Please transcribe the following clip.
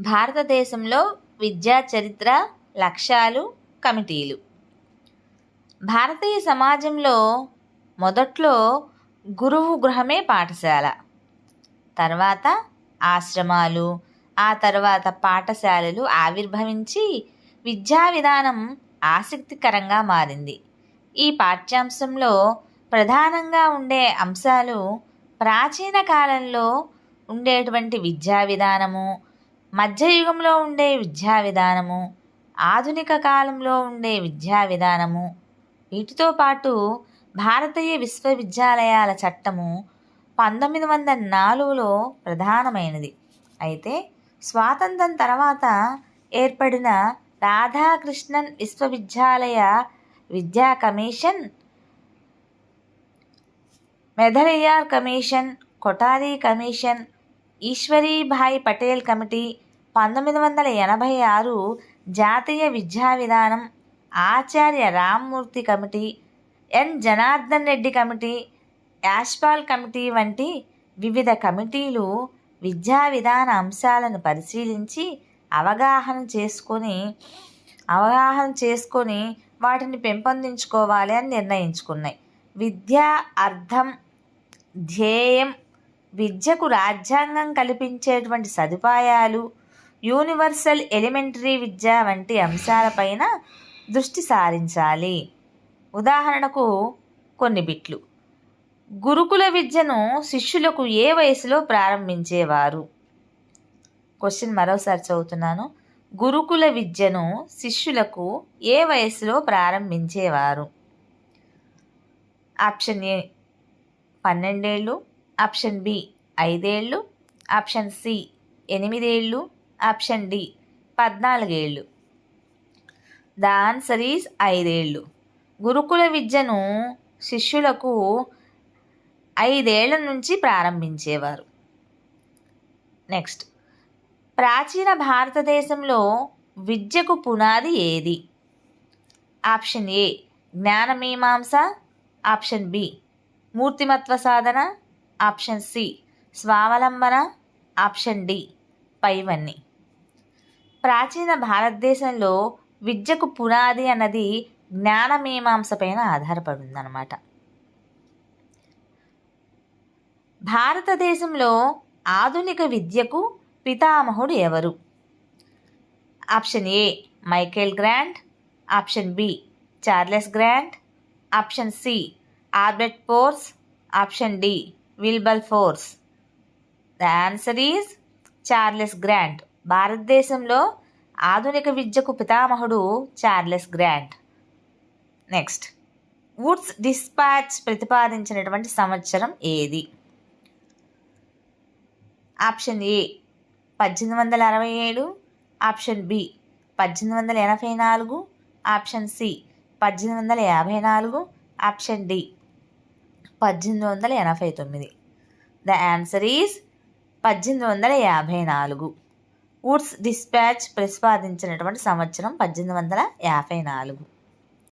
భారతదేశంలో విద్యా చరిత్ర లక్ష్యాలు కమిటీలు. భారతీయ సమాజంలో మొదట్లో గురువు గృహమే పాఠశాల. తర్వాత ఆశ్రమాలు ఆ తర్వాత పాఠశాలలు ఆవిర్భవించి విద్యా విధానం ఆసక్తికరంగా మారింది. ఈ పాఠ్యాంశంలో ప్రధానంగా ఉండే అంశాలు ప్రాచీన కాలంలో ఉండేటువంటి విద్యా విధానము మధ్యయుగంలో ఉండే విద్యా విధానము ఆధునిక కాలంలో ఉండే విద్యా విధానము వీటితో పాటు భారతీయ విశ్వవిద్యాలయాల చట్టము పంతొమ్మిది వందల నాలుగులో ప్రధానమైనది. అయితే స్వాతంత్రం తర్వాత ఏర్పడిన రాధాకృష్ణన్ విశ్వవిద్యాలయ విద్యా commission Mudaliar commission Kothari commission Ishwarbhai Patel committee పంతొమ్మిది వందల ఎనభై ఆరు జాతీయ విద్యా విధానం Acharya Ramamurti committee N. Janardhan Reddy committee Yashpal committee వంటి వివిధ కమిటీలు విద్యా విధాన అంశాలను పరిశీలించి అవగాహన చేసుకొని అవగాహన చేసుకొని వాటిని పెంపొందించుకోవాలి అని నిర్ణయించుకున్నాయి. విద్యా అర్థం ధ్యేయం విద్యకు రాజ్యాంగం కల్పించేటువంటి సదుపాయాలు యూనివర్సల్ ఎలిమెంటరీ విద్య వంటి అంశాలపైన దృష్టి సారించాలి. ఉదాహరణకు కొన్ని బిట్లు. గురుకుల విద్యను శిష్యులకు ఏ వయసులో ప్రారంభించేవారు? క్వశ్చన్ మరోసారి చదువుతున్నాను. గురుకుల విద్యను శిష్యులకు ఏ వయసులో ప్రారంభించేవారు? ఆప్షన్ ఏ పన్నెండేళ్ళు. ఆప్షన్ బి ఐదేళ్ళు. ఆప్షన్ సి ఎనిమిదేళ్ళు. Option D. పద్నాలుగేళ్ళు. ద ఆన్సర్ ఈజ్ ఐదేళ్ళు. గురుకుల విద్యను శిష్యులకు ఐదేళ్ళ నుంచి ప్రారంభించేవారు. నెక్స్ట్. ప్రాచీన భారతదేశంలో విద్యకు పునాది ఏది? Option A. జ్ఞానమీమాంస. Option B. మూర్తిమత్వ Sadhana. Option C. స్వావలంబన. Option D. పైవన్నీ. ప్రాచీన భారతదేశంలో విద్యకు పునాది అన్నది జ్ఞానమీమాంస పైన ఆధారపడి ఉందన్నమాట భారతదేశంలో ఆధునిక విద్యకు పితామహుడు ఎవరు? Option A Michael Grant. Option B Charles Grant. Option C ఆర్బెట్ pores. Option D Wilberforce. The answer is Charles Grant. భారతదేశంలో ఆధునిక విద్యకు పితామహుడు Charles Grant. Next. Wood's despatch ప్రతిపాదించినటువంటి సంవత్సరం ఏది? ఆప్షన్ ఏ పద్దెనిమిది వందల అరవై ఏడు. ఆప్షన్ బి పద్దెనిమిది వందల ఎనభై నాలుగు. ఆప్షన్ సి పద్దెనిమిది వందల యాభై నాలుగు. ఆప్షన్ డి పద్దెనిమిది వందల ఎనభై తొమ్మిది. ద ఆన్సర్ ఈజ్ పద్దెనిమిది వందల యాభై నాలుగు. వుడ్స్ డిస్పాచ్ ప్రతిపాదించినటువంటి సంవత్సరం పద్దెనిమిది వందల యాభై నాలుగు.